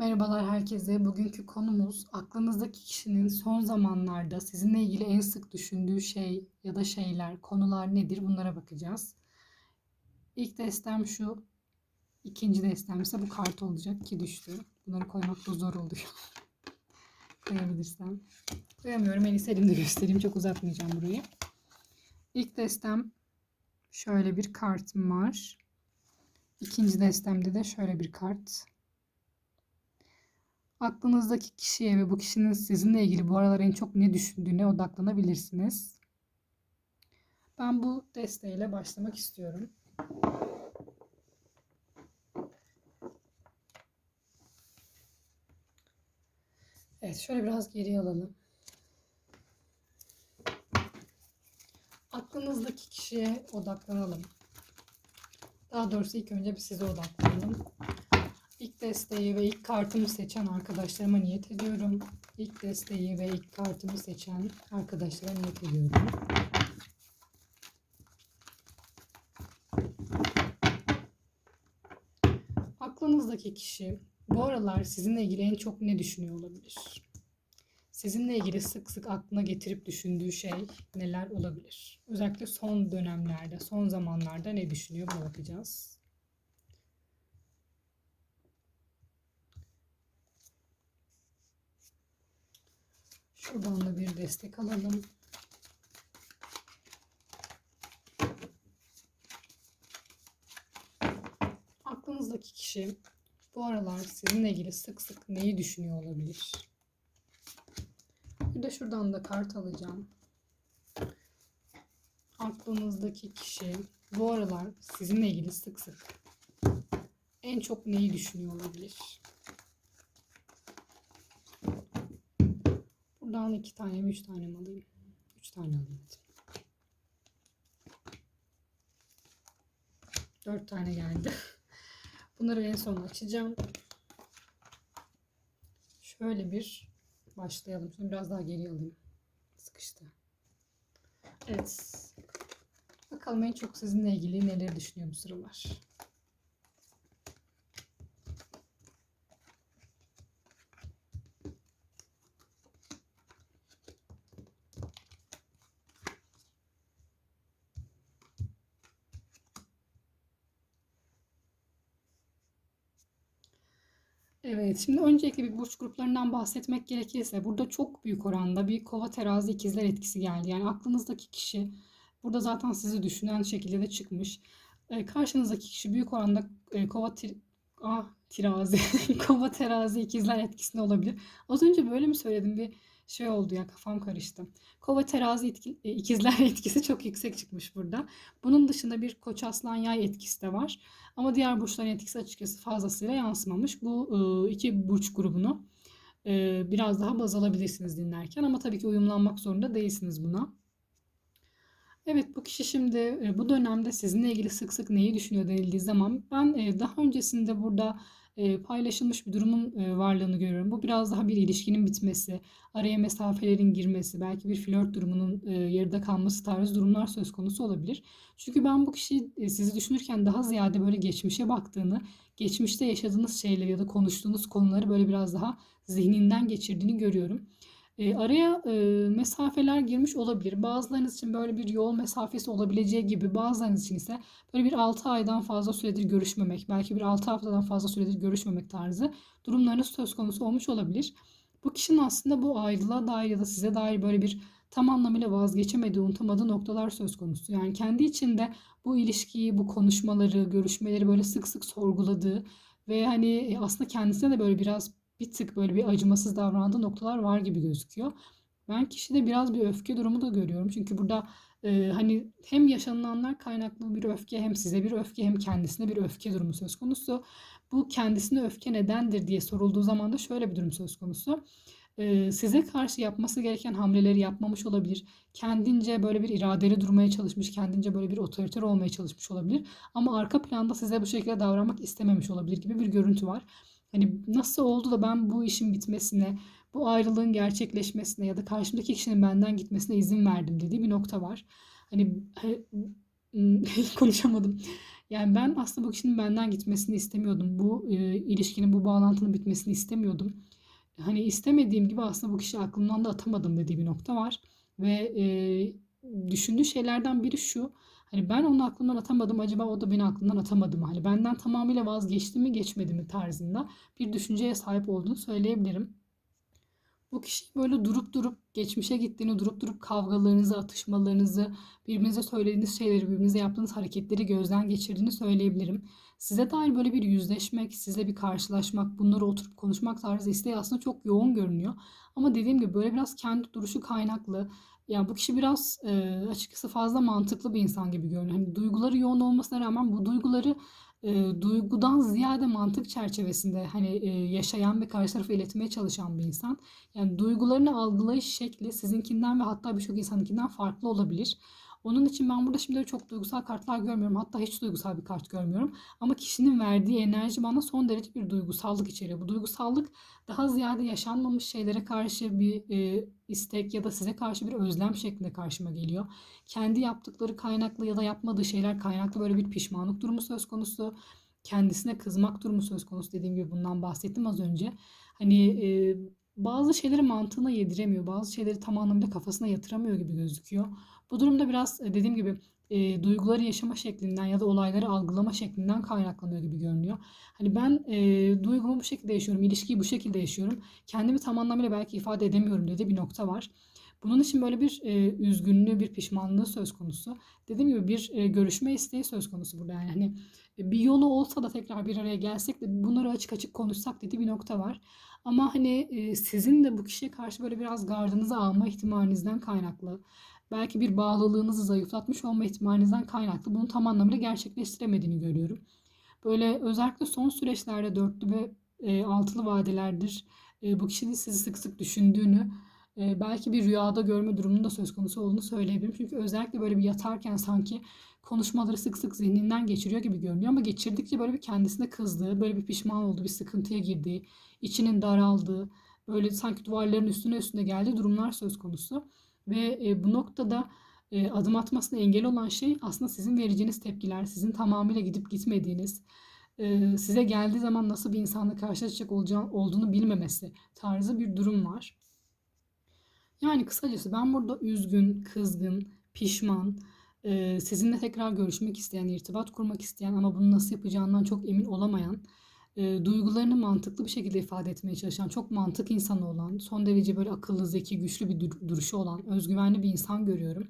Merhabalar herkese. Bugünkü konumuz aklınızdaki kişinin son zamanlarda sizinle ilgili en sık düşündüğü şey ya da şeyler, konular nedir? Bunlara bakacağız. İlk destem şu. İkinci destem ise bu kart olacak ki düştü. Bunları koymak da zor oluyor. Koyabilirsem. Koyamıyorum. En iyisi elimde göstereyim. Çok uzatmayacağım burayı. İlk destem şöyle bir kartım var. İkinci destemde de şöyle bir kart. Aklınızdaki kişiye ve bu kişinin sizinle ilgili bu aralar en çok ne düşündüğüne odaklanabilirsiniz. Ben bu desteğiyle başlamak istiyorum. Evet, şöyle biraz geriye alalım. Aklınızdaki kişiye odaklanalım. Daha doğrusu ilk önce bir size odaklanalım. Desteği ve ilk kartımı seçen arkadaşlarıma niyet ediyorum. İlk desteği ve ilk kartımı seçen arkadaşlara niyet ediyorum. Aklınızdaki kişi bu aralar sizinle ilgili en çok ne düşünüyor olabilir? Sizinle ilgili sık sık aklına getirip düşündüğü şey neler olabilir? Özellikle son dönemlerde, son zamanlarda ne düşünüyor buna bakacağız. Şuradan da bir destek alalım. Aklınızdaki kişi bu aralar sizinle ilgili sık sık neyi düşünüyor olabilir? Bir de şuradan da kart alacağım. Aklınızdaki kişi bu aralar sizinle ilgili sık sık en çok neyi düşünüyor olabilir? Buradan iki tane mi üç tane mi alayım? Üç tane alayım. Dört tane geldi. Bunları en son açacağım. Şöyle bir başlayalım. Şimdi biraz daha geri alayım. Sıkıştı. Evet. Bakalım en çok sizinle ilgili neler düşünüyor bu sıralar. Evet, şimdi öncelikle bir burç gruplarından bahsetmek gerekirse burada çok büyük oranda bir kova terazi ikizler etkisi geldi. Yani aklınızdaki kişi burada zaten sizi düşünen şekilde de çıkmış. E, karşınızdaki kişi büyük oranda e, kova tir ah, terazi kova terazi ikizler etkisinde olabilir. Az önce böyle mi söyledim bir şey oldu ya kafam karıştı. Kova terazi etki, e, ikizler etkisi çok yüksek çıkmış burada. Bunun dışında bir koç aslan yay etkisi de var. Ama diğer burçların etkisi açıkçası fazlasıyla yansımamış. Bu e, iki burç grubunu e, biraz daha baz alabilirsiniz dinlerken. Ama tabii ki uyumlanmak zorunda değilsiniz buna. Evet bu kişi şimdi bu dönemde sizinle ilgili sık sık neyi düşünüyor denildiği zaman ben daha öncesinde burada paylaşılmış bir durumun varlığını görüyorum. Bu biraz daha bir ilişkinin bitmesi, araya mesafelerin girmesi, belki bir flört durumunun yarıda kalması tarzı durumlar söz konusu olabilir. Çünkü ben bu kişi sizi düşünürken daha ziyade böyle geçmişe baktığını, geçmişte yaşadığınız şeyleri ya da konuştuğunuz konuları böyle biraz daha zihninden geçirdiğini görüyorum. E, araya e, mesafeler girmiş olabilir. Bazılarınız için böyle bir yol mesafesi olabileceği gibi bazılarınız için ise böyle bir 6 aydan fazla süredir görüşmemek, belki bir 6 haftadan fazla süredir görüşmemek tarzı durumlarınız söz konusu olmuş olabilir. Bu kişinin aslında bu ayrılığa dair ya da size dair böyle bir tam anlamıyla vazgeçemediği, unutamadığı noktalar söz konusu. Yani kendi içinde bu ilişkiyi, bu konuşmaları, görüşmeleri böyle sık sık sorguladığı ve hani aslında kendisine de böyle biraz bir tık böyle bir acımasız davrandığı noktalar var gibi gözüküyor. Ben kişide biraz bir öfke durumu da görüyorum. Çünkü burada e, hani hem yaşanılanlar kaynaklı bir öfke hem size bir öfke hem kendisine bir öfke durumu söz konusu. Bu kendisine öfke nedendir diye sorulduğu zaman da şöyle bir durum söz konusu. E, size karşı yapması gereken hamleleri yapmamış olabilir. Kendince böyle bir iradeli durmaya çalışmış, kendince böyle bir otoriter olmaya çalışmış olabilir. Ama arka planda size bu şekilde davranmak istememiş olabilir gibi bir görüntü var. Hani nasıl oldu da ben bu işin bitmesine, bu ayrılığın gerçekleşmesine ya da karşımdaki kişinin benden gitmesine izin verdim dediği bir nokta var. Hani konuşamadım. Yani ben aslında bu kişinin benden gitmesini istemiyordum. Bu e, ilişkinin, bu bağlantının bitmesini istemiyordum. Hani istemediğim gibi aslında bu kişi aklımdan da atamadım dediği bir nokta var. Ve e, düşündüğü şeylerden biri şu. Hani ben onu aklımdan atamadım. Acaba o da beni aklımdan atamadı mı? Hani benden tamamıyla vazgeçti mi geçmedi mi tarzında bir düşünceye sahip olduğunu söyleyebilirim. Bu kişi böyle durup durup geçmişe gittiğini, durup durup kavgalarınızı, atışmalarınızı, birbirinize söylediğiniz şeyleri, birbirinize yaptığınız hareketleri gözden geçirdiğini söyleyebilirim. Size dair böyle bir yüzleşmek, sizle bir karşılaşmak, bunları oturup konuşmak tarzı isteği aslında çok yoğun görünüyor. Ama dediğim gibi böyle biraz kendi duruşu kaynaklı. Yani bu kişi biraz e, açıkçası fazla mantıklı bir insan gibi görünüyor. Hani duyguları yoğun olmasına rağmen bu duyguları e, duygudan ziyade mantık çerçevesinde hani e, yaşayan ve karşı tarafa iletmeye çalışan bir insan. Yani duygularını algılayış şekli sizinkinden ve hatta birçok insanınkinden farklı olabilir. Onun için ben burada şimdi çok duygusal kartlar görmüyorum. Hatta hiç duygusal bir kart görmüyorum. Ama kişinin verdiği enerji bana son derece bir duygusallık içeriyor. Bu duygusallık daha ziyade yaşanmamış şeylere karşı bir e, istek ya da size karşı bir özlem şeklinde karşıma geliyor. Kendi yaptıkları kaynaklı ya da yapmadığı şeyler kaynaklı böyle bir pişmanlık durumu söz konusu. Kendisine kızmak durumu söz konusu dediğim gibi bundan bahsettim az önce. Hani e, bazı şeyleri mantığına yediremiyor. Bazı şeyleri tam anlamıyla kafasına yatıramıyor gibi gözüküyor. Bu durumda biraz e, dediğim gibi e, duyguları yaşama şeklinden ya da olayları algılama şeklinden kaynaklanıyor gibi görünüyor. Hani ben e, duygumu bu şekilde yaşıyorum, ilişkiyi bu şekilde yaşıyorum. Kendimi tam anlamıyla belki ifade edemiyorum dediği bir nokta var. Bunun için böyle bir e, üzgünlüğü, bir pişmanlığı söz konusu. Dediğim gibi bir e, görüşme isteği söz konusu burada. Yani hani bir yolu olsa da tekrar bir araya gelsek de bunları açık açık konuşsak dediği bir nokta var. Ama hani e, sizin de bu kişiye karşı böyle biraz gardınızı alma ihtimalinizden kaynaklı belki bir bağlılığınızı zayıflatmış olma ihtimalinizden kaynaklı bunu tam anlamıyla gerçekleştiremediğini görüyorum. Böyle özellikle son süreçlerde dörtlü ve e, altılı vadelerdir e, bu kişinin sizi sık sık düşündüğünü e, belki bir rüyada görme durumunda da söz konusu olduğunu söyleyebilirim. Çünkü özellikle böyle bir yatarken sanki konuşmaları sık sık zihninden geçiriyor gibi görünüyor ama geçirdikçe böyle bir kendisine kızdığı, böyle bir pişman olduğu, bir sıkıntıya girdiği, içinin daraldığı, böyle sanki duvarların üstüne üstüne geldiği durumlar söz konusu. Ve e, bu noktada e, adım atmasına engel olan şey aslında sizin vereceğiniz tepkiler, sizin tamamıyla gidip gitmediğiniz, e, size geldiği zaman nasıl bir insanla karşılaşacak olacağı, olduğunu bilmemesi tarzı bir durum var. Yani kısacası ben burada üzgün, kızgın, pişman, e, sizinle tekrar görüşmek isteyen, irtibat kurmak isteyen ama bunu nasıl yapacağından çok emin olamayan e, duygularını mantıklı bir şekilde ifade etmeye çalışan, çok mantık insanı olan, son derece böyle akıllı, zeki, güçlü bir dur- duruşu olan, özgüvenli bir insan görüyorum.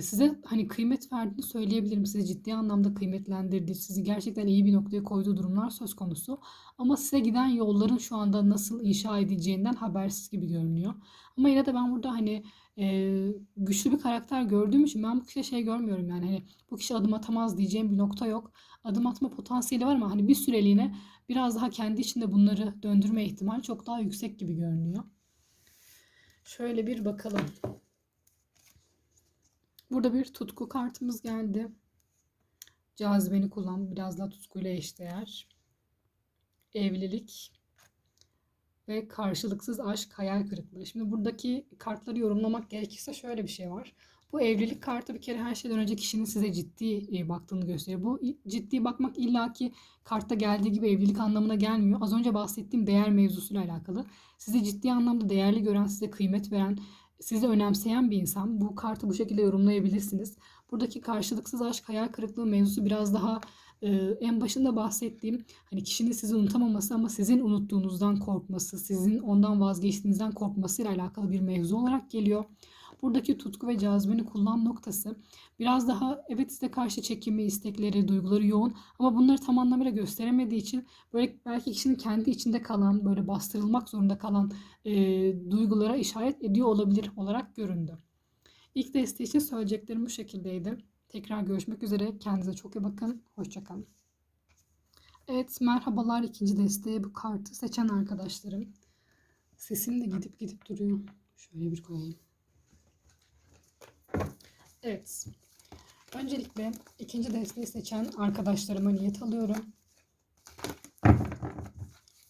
Size hani kıymet verdiğini söyleyebilirim. Sizi ciddi anlamda kıymetlendirdiği, sizi gerçekten iyi bir noktaya koyduğu durumlar söz konusu. Ama size giden yolların şu anda nasıl inşa edileceğinden habersiz gibi görünüyor. Ama yine de ben burada hani e, güçlü bir karakter gördüğüm için ben bu kişiye şey görmüyorum yani hani bu kişi adım atamaz diyeceğim bir nokta yok. Adım atma potansiyeli var ama hani bir süreliğine biraz daha kendi içinde bunları döndürme ihtimali çok daha yüksek gibi görünüyor. Şöyle bir bakalım. Burada bir tutku kartımız geldi. Cazibeni kullan. Biraz daha tutkuyla eşdeğer. Evlilik ve karşılıksız aşk, hayal kırıklığı. Şimdi buradaki kartları yorumlamak gerekirse şöyle bir şey var. Bu evlilik kartı bir kere her şeyden önce kişinin size ciddi e, baktığını gösteriyor. Bu ciddi bakmak illaki kartta geldiği gibi evlilik anlamına gelmiyor. Az önce bahsettiğim değer mevzusuyla alakalı. Sizi ciddi anlamda değerli gören, size kıymet veren, sizi önemseyen bir insan. Bu kartı bu şekilde yorumlayabilirsiniz. Buradaki karşılıksız aşk, hayal kırıklığı mevzusu biraz daha e, en başında bahsettiğim hani kişinin sizi unutamaması ama sizin unuttuğunuzdan korkması, sizin ondan vazgeçtiğinizden korkmasıyla alakalı bir mevzu olarak geliyor. Buradaki tutku ve cazibeni kullan noktası biraz daha evet size karşı çekimi, istekleri, duyguları yoğun ama bunları tam anlamıyla gösteremediği için böyle belki kişinin kendi içinde kalan, böyle bastırılmak zorunda kalan e, duygulara işaret ediyor olabilir olarak göründü. İlk desteği için söyleyeceklerim bu şekildeydi. Tekrar görüşmek üzere. Kendinize çok iyi bakın. Hoşçakalın. Evet merhabalar ikinci desteğe bu kartı seçen arkadaşlarım. Sesim de gidip gidip duruyor. Şöyle bir koyayım. Evet. Öncelikle ikinci desteği seçen arkadaşlarıma niyet alıyorum.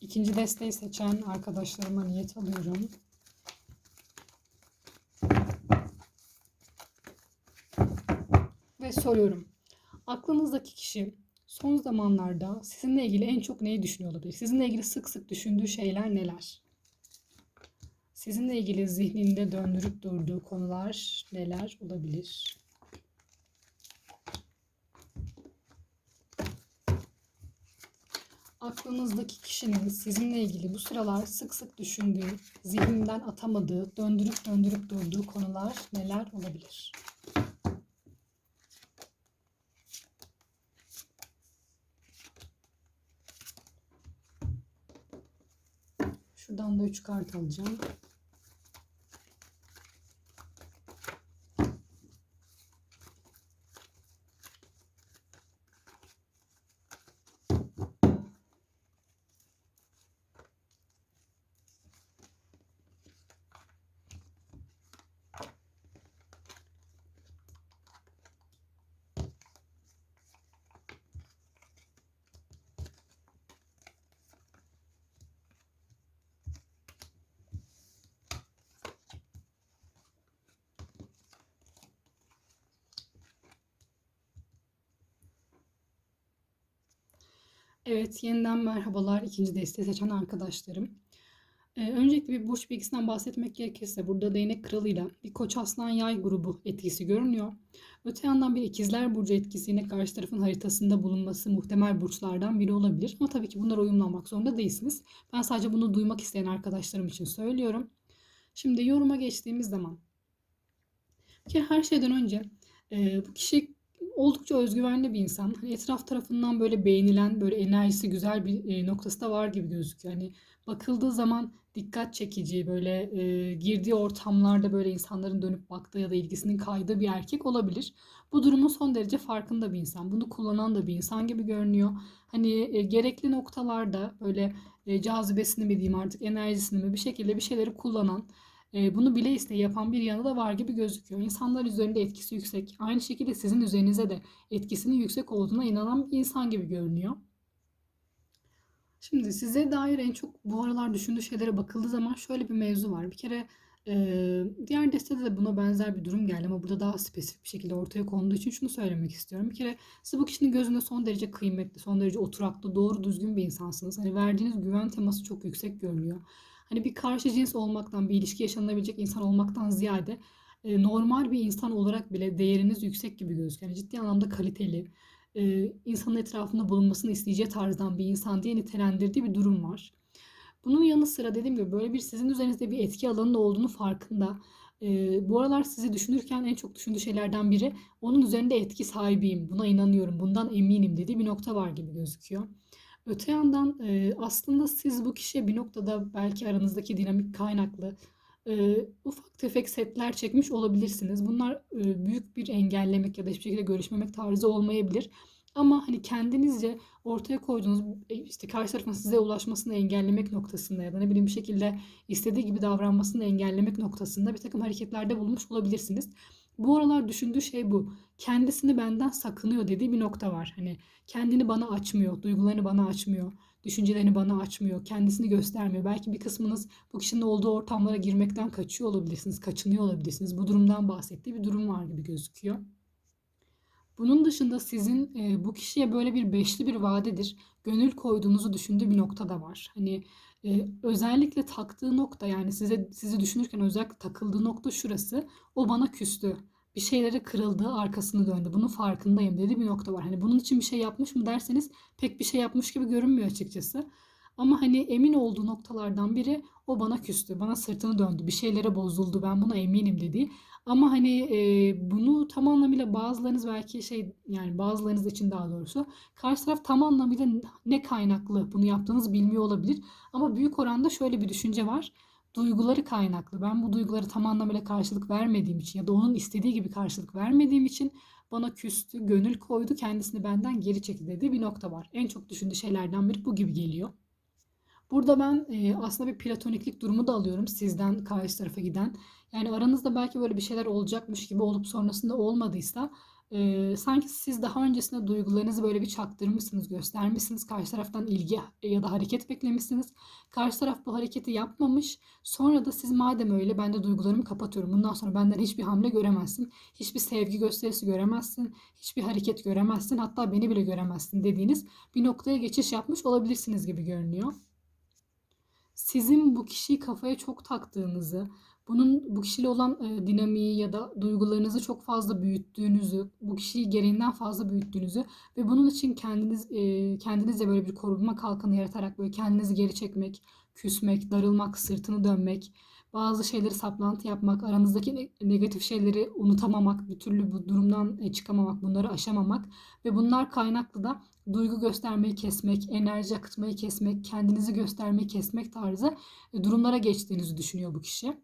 İkinci desteği seçen arkadaşlarıma niyet alıyorum. Ve soruyorum. Aklınızdaki kişi son zamanlarda sizinle ilgili en çok neyi düşünüyor olabilir? Sizinle ilgili sık sık düşündüğü şeyler neler? Sizinle ilgili zihninde döndürüp durduğu konular neler olabilir? Aklınızdaki kişinin sizinle ilgili bu sıralar sık sık düşündüğü, zihninden atamadığı, döndürüp döndürüp durduğu konular neler olabilir? Şuradan da 3 kart alacağım. Evet, yeniden merhabalar ikinci desteği seçen arkadaşlarım. Ee, öncelikle bir burç bilgisinden bahsetmek gerekirse burada değnek kralıyla bir koç aslan yay grubu etkisi görünüyor. Öte yandan bir ikizler burcu etkisi yine karşı tarafın haritasında bulunması muhtemel burçlardan biri olabilir. Ama tabii ki bunlara uyumlanmak zorunda değilsiniz. Ben sadece bunu duymak isteyen arkadaşlarım için söylüyorum. Şimdi yoruma geçtiğimiz zaman. Kere her şeyden önce e, bu kişi oldukça özgüvenli bir insan. Hani etraf tarafından böyle beğenilen, böyle enerjisi güzel bir e, noktası da var gibi gözüküyor. Hani bakıldığı zaman dikkat çekici, böyle e, girdiği ortamlarda böyle insanların dönüp baktığı ya da ilgisinin kaydığı bir erkek olabilir. Bu durumun son derece farkında bir insan. Bunu kullanan da bir insan gibi görünüyor. Hani e, gerekli noktalarda böyle e, cazibesini mi diyeyim artık enerjisini mi bir şekilde bir şeyleri kullanan bunu bile isteye yapan bir yanı da var gibi gözüküyor. İnsanlar üzerinde etkisi yüksek. Aynı şekilde sizin üzerinize de etkisinin yüksek olduğuna inanan bir insan gibi görünüyor. Şimdi size dair en çok bu aralar düşündüğü şeylere bakıldığı zaman şöyle bir mevzu var. Bir kere e, diğer destede de buna benzer bir durum geldi ama burada daha spesifik bir şekilde ortaya konduğu için şunu söylemek istiyorum. Bir kere siz bu kişinin gözünde son derece kıymetli, son derece oturaklı, doğru düzgün bir insansınız. Hani verdiğiniz güven teması çok yüksek görünüyor. Hani bir karşı cins olmaktan, bir ilişki yaşanabilecek insan olmaktan ziyade e, normal bir insan olarak bile değeriniz yüksek gibi gözüküyor. Yani ciddi anlamda kaliteli, e, insanın etrafında bulunmasını isteyeceği tarzdan bir insan diye nitelendirdiği bir durum var. Bunun yanı sıra dediğim gibi böyle bir sizin üzerinizde bir etki alanının olduğunu farkında. E, bu aralar sizi düşünürken en çok düşündüğü şeylerden biri onun üzerinde etki sahibiyim, buna inanıyorum, bundan eminim dediği bir nokta var gibi gözüküyor. Öte yandan e, aslında siz bu kişiye bir noktada belki aranızdaki dinamik kaynaklı e, ufak tefek setler çekmiş olabilirsiniz. Bunlar e, büyük bir engellemek ya da hiçbir şekilde görüşmemek tarzı olmayabilir. Ama hani kendinizce ortaya koyduğunuz e, işte karşı tarafın size ulaşmasını engellemek noktasında ya da ne bileyim bir şekilde istediği gibi davranmasını engellemek noktasında bir takım hareketlerde bulunmuş olabilirsiniz. Bu aralar düşündüğü şey bu. Kendisini benden sakınıyor dediği bir nokta var. Hani kendini bana açmıyor, duygularını bana açmıyor, düşüncelerini bana açmıyor, kendisini göstermiyor. Belki bir kısmınız bu kişinin olduğu ortamlara girmekten kaçıyor olabilirsiniz, kaçınıyor olabilirsiniz. Bu durumdan bahsettiği bir durum var gibi gözüküyor. Bunun dışında sizin e, bu kişiye böyle bir beşli bir vadedir gönül koyduğunuzu düşündüğü bir nokta da var. Hani e, özellikle taktığı nokta yani size sizi düşünürken özellikle takıldığı nokta şurası. O bana küstü. Bir şeyleri kırıldı, arkasını döndü. Bunun farkındayım dedi bir nokta var. Hani bunun için bir şey yapmış mı derseniz pek bir şey yapmış gibi görünmüyor açıkçası. Ama hani emin olduğu noktalardan biri o bana küstü, bana sırtını döndü, bir şeylere bozuldu, ben buna eminim dediği. Ama hani e, bunu tam anlamıyla bazılarınız belki şey yani bazılarınız için daha doğrusu karşı taraf tam anlamıyla ne kaynaklı bunu yaptığınızı bilmiyor olabilir. Ama büyük oranda şöyle bir düşünce var. Duyguları kaynaklı. Ben bu duyguları tam anlamıyla karşılık vermediğim için ya da onun istediği gibi karşılık vermediğim için bana küstü, gönül koydu, kendisini benden geri çekti dediği bir nokta var. En çok düşündüğü şeylerden biri bu gibi geliyor. Burada ben e, aslında bir platoniklik durumu da alıyorum sizden karşı tarafa giden. Yani aranızda belki böyle bir şeyler olacakmış gibi olup sonrasında olmadıysa Eee, sanki siz daha öncesinde duygularınızı böyle bir çaktırmışsınız, göstermişsiniz. Karşı taraftan ilgi ya da hareket beklemişsiniz. Karşı taraf bu hareketi yapmamış. Sonra da siz madem öyle ben de duygularımı kapatıyorum. Bundan sonra benden hiçbir hamle göremezsin. Hiçbir sevgi gösterisi göremezsin. Hiçbir hareket göremezsin. Hatta beni bile göremezsin dediğiniz bir noktaya geçiş yapmış olabilirsiniz gibi görünüyor. Sizin bu kişiyi kafaya çok taktığınızı, bunun bu kişiyle olan e, dinamiği ya da duygularınızı çok fazla büyüttüğünüzü, bu kişiyi gereğinden fazla büyüttüğünüzü ve bunun için kendiniz e, kendinizce böyle bir korunma kalkanı yaratarak böyle kendinizi geri çekmek, küsmek, darılmak, sırtını dönmek, bazı şeyleri saplantı yapmak, aranızdaki ne- negatif şeyleri unutamamak, bir türlü bu durumdan e, çıkamamak, bunları aşamamak ve bunlar kaynaklı da duygu göstermeyi kesmek, enerji akıtmayı kesmek, kendinizi göstermeyi kesmek tarzı e, durumlara geçtiğinizi düşünüyor bu kişi.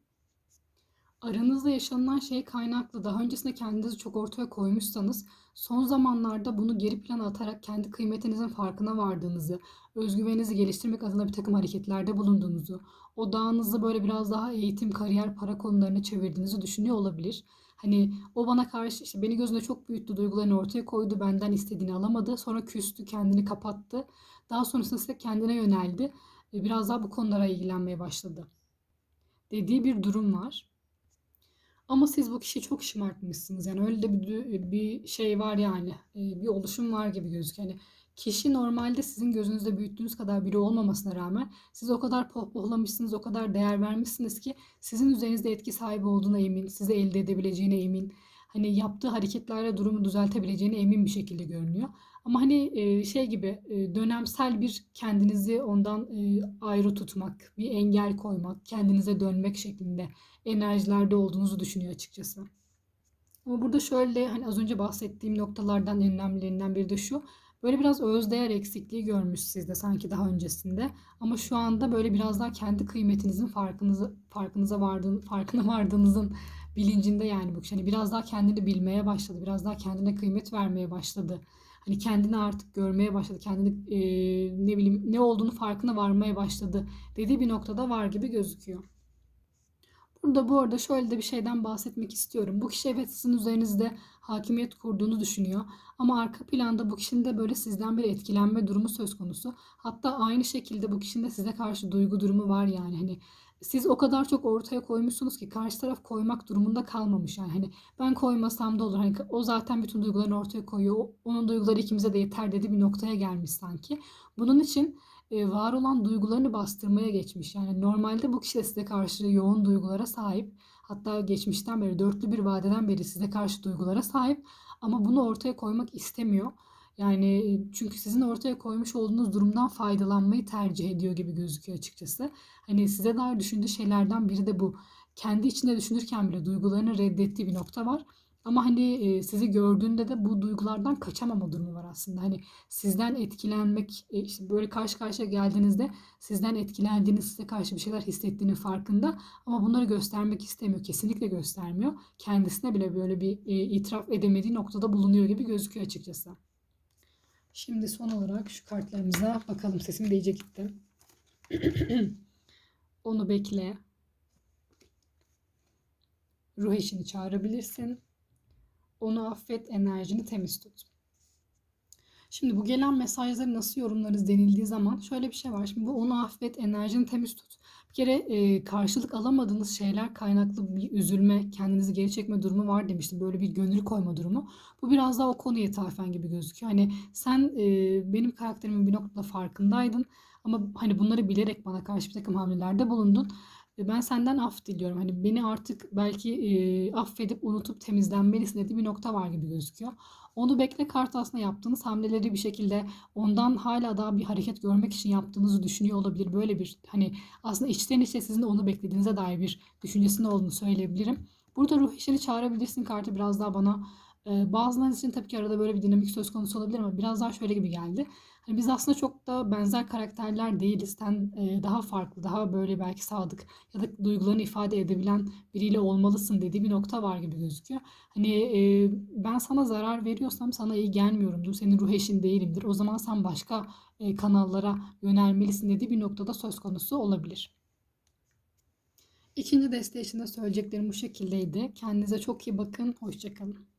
Aranızda yaşanılan şey kaynaklı daha öncesinde kendinizi çok ortaya koymuşsanız son zamanlarda bunu geri plana atarak kendi kıymetinizin farkına vardığınızı, özgüveninizi geliştirmek adına bir takım hareketlerde bulunduğunuzu, odağınızı böyle biraz daha eğitim, kariyer, para konularına çevirdiğinizi düşünüyor olabilir. Hani o bana karşı işte beni gözünde çok büyüttü, duygularını ortaya koydu, benden istediğini alamadı. Sonra küstü, kendini kapattı. Daha sonrasında ise kendine yöneldi ve biraz daha bu konulara ilgilenmeye başladı. Dediği bir durum var. Ama siz bu kişiyi çok şımartmışsınız. Yani öyle de bir, bir şey var yani. e, Bir oluşum var gibi gözüküyor. Yani kişi normalde sizin gözünüzde büyüttüğünüz kadar biri olmamasına rağmen siz o kadar pohpohlamışsınız, o kadar değer vermişsiniz ki sizin üzerinizde etki sahibi olduğuna emin, sizi elde edebileceğine emin. Hani yaptığı hareketlerle durumu düzeltebileceğine emin bir şekilde görünüyor. Ama hani şey gibi dönemsel bir kendinizi ondan ayrı tutmak, bir engel koymak, kendinize dönmek şeklinde enerjilerde olduğunuzu düşünüyor açıkçası. Ama burada şöyle hani az önce bahsettiğim noktalardan en önemlilerinden biri de şu. Böyle biraz özdeğer eksikliği görmüş sizde sanki daha öncesinde. Ama şu anda böyle biraz daha kendi kıymetinizin farkınızı farkınıza vardığın farkına vardığınızın bilincinde yani bu kişi. Hani biraz daha kendini bilmeye başladı. Biraz daha kendine kıymet vermeye başladı. Hani kendini artık görmeye başladı. Kendini e, ne bileyim ne olduğunu farkına varmaya başladı dediği bir noktada var gibi gözüküyor. Burada bu arada şöyle de bir şeyden bahsetmek istiyorum. Bu kişi evet sizin üzerinizde hakimiyet kurduğunu düşünüyor. Ama arka planda bu kişinin de böyle sizden bir etkilenme durumu söz konusu. Hatta aynı şekilde bu kişinin de size karşı duygu durumu var yani. Hani siz o kadar çok ortaya koymuşsunuz ki karşı taraf koymak durumunda kalmamış yani. Hani ben koymasam da olur. Hani o zaten bütün duygularını ortaya koyuyor. Onun duyguları ikimize de yeter dedi bir noktaya gelmiş sanki. Bunun için e, var olan duygularını bastırmaya geçmiş. Yani normalde bu kişi de size karşı yoğun duygulara sahip. Hatta geçmişten beri, dörtlü bir vadeden beri size karşı duygulara sahip. Ama bunu ortaya koymak istemiyor. Yani çünkü sizin ortaya koymuş olduğunuz durumdan faydalanmayı tercih ediyor gibi gözüküyor açıkçası. Hani size dair düşündüğü şeylerden biri de bu. Kendi içinde düşünürken bile duygularını reddettiği bir nokta var. Ama hani sizi gördüğünde de bu duygulardan kaçamama durumu var aslında. Hani sizden etkilenmek, işte böyle karşı karşıya geldiğinizde sizden etkilendiğini, size karşı bir şeyler hissettiğinin farkında ama bunları göstermek istemiyor. Kesinlikle göstermiyor. Kendisine bile böyle bir itiraf edemediği noktada bulunuyor gibi gözüküyor açıkçası. Şimdi son olarak şu kartlarımıza bakalım. Sesim de iyice gitti. Onu bekle. Ruh eşini çağırabilirsin. Onu affet, enerjini temiz tut. Şimdi bu gelen mesajları nasıl yorumlarız denildiği zaman şöyle bir şey var. Şimdi bu onu affet, enerjini temiz tut. Bir kere e, karşılık alamadığınız şeyler kaynaklı bir üzülme, kendinizi geri çekme durumu var demiştim. Böyle bir gönül koyma durumu. Bu biraz daha o konuya ithafen gibi gözüküyor. Hani sen e, benim karakterimin bir noktada farkındaydın ama hani bunları bilerek bana karşı bir takım hamlelerde bulundun. Ve ben senden af diliyorum. Hani beni artık belki e, affedip unutup temizlenmelisin dediği bir nokta var gibi gözüküyor. Onu bekle kart aslında yaptığınız hamleleri bir şekilde ondan hala daha bir hareket görmek için yaptığınızı düşünüyor olabilir. Böyle bir hani aslında içten içe sizin de onu beklediğinize dair bir düşüncesinin olduğunu söyleyebilirim. Burada ruh eşini çağırabilirsin kartı biraz daha bana e, için tabii ki arada böyle bir dinamik söz konusu olabilir ama biraz daha şöyle gibi geldi. Hani biz aslında çok da benzer karakterler değiliz. Sen e, daha farklı, daha böyle belki sadık ya da duygularını ifade edebilen biriyle olmalısın dediği bir nokta var gibi gözüküyor. Hani e, ben sana zarar veriyorsam sana iyi gelmiyorumdur. Senin ruh eşin değilimdir. O zaman sen başka e, kanallara yönelmelisin dediği bir noktada söz konusu olabilir. İkinci desteği için de söyleyeceklerim bu şekildeydi. Kendinize çok iyi bakın. Hoşçakalın.